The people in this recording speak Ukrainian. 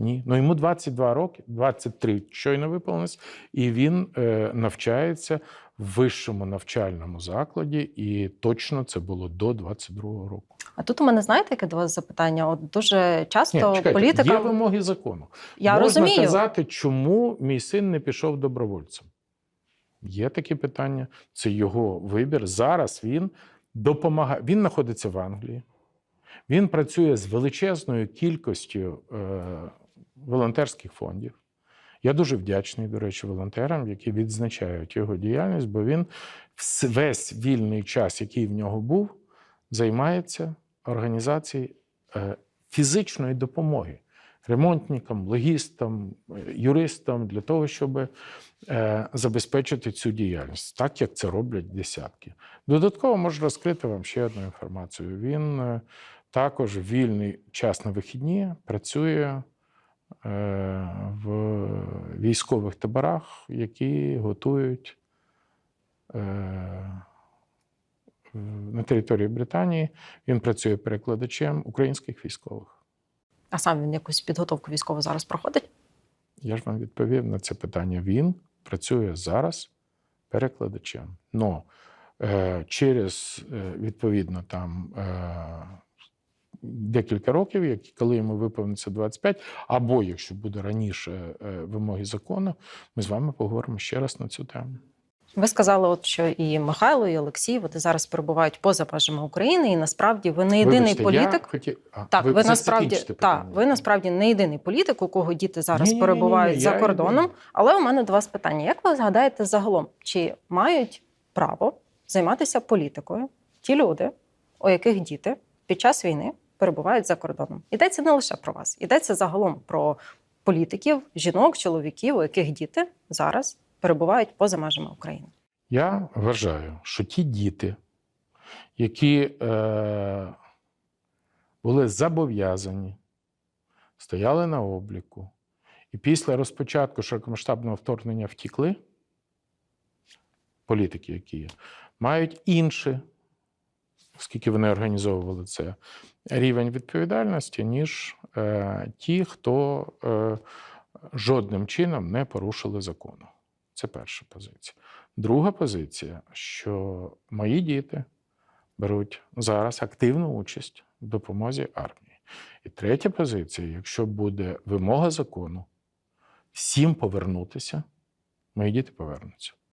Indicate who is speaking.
Speaker 1: Ні. Ну йому 22 роки, 23 щойно виповнилось, і він е, навчається в вищому навчальному закладі, і точно це було до 22-го року.
Speaker 2: А тут у мене знаєте, яке до вас запитання? От дуже часто
Speaker 1: Ні, чекайте,
Speaker 2: політика
Speaker 1: є вимоги закону.
Speaker 2: я
Speaker 1: Можна
Speaker 2: розумію.
Speaker 1: казати, чому мій син не пішов добровольцем. Є такі питання, це його вибір. Зараз він допомагає. Він знаходиться в Англії. Він працює з величезною кількістю е, волонтерських фондів. Я дуже вдячний, до речі, волонтерам, які відзначають його діяльність, бо він весь вільний час, який в нього був, займається організацією е, фізичної допомоги ремонтникам, логістам, е, юристам для того, щоб е, забезпечити цю діяльність, так як це роблять десятки. Додатково можу розкрити вам ще одну інформацію. Він також вільний час на вихідні працює в військових таборах, які готують е, на території Британії. Він працює перекладачем українських військових.
Speaker 2: А сам він якусь підготовку військову зараз проходить?
Speaker 1: Я ж вам відповів на це питання. Він працює зараз перекладачем. Но е, через е, відповідно там е, декілька років, як, коли йому виповниться 25, або якщо буде раніше е, вимоги закону, ми з вами поговоримо ще раз на цю тему.
Speaker 2: Ви сказали, от що і Михайло, і Олексій вони зараз перебувають поза межами України, і насправді ви не єдиний
Speaker 1: Вибачте,
Speaker 2: політик.
Speaker 1: Я хотів... а,
Speaker 2: Так, ви,
Speaker 1: все
Speaker 2: насправді так, ви насправді не єдиний політик, у кого діти зараз
Speaker 1: Ні-ні-ні-ні,
Speaker 2: перебувають за кордоном.
Speaker 1: єдиний.
Speaker 2: Але у мене до вас питання: як ви згадаєте загалом, чи мають право займатися політикою ті люди, у яких діти під час війни перебувають за кордоном? Йдеться не лише про вас, йдеться загалом про політиків, жінок, чоловіків, у яких діти зараз перебувають поза межами України.
Speaker 1: Я вважаю, що ті діти, які е, були зобов'язані, стояли на обліку, і після розпочатку широкомасштабного вторгнення втікли, політики, які є, мають інший, оскільки вони організовували це, рівень відповідальності, ніж е, ті, хто е, жодним чином не порушили закону. Це перша позиція. Друга позиція, що мої діти беруть зараз активну участь в допомозі армії. І третя позиція, якщо буде вимога закону всім повернутися, мої діти повернуться.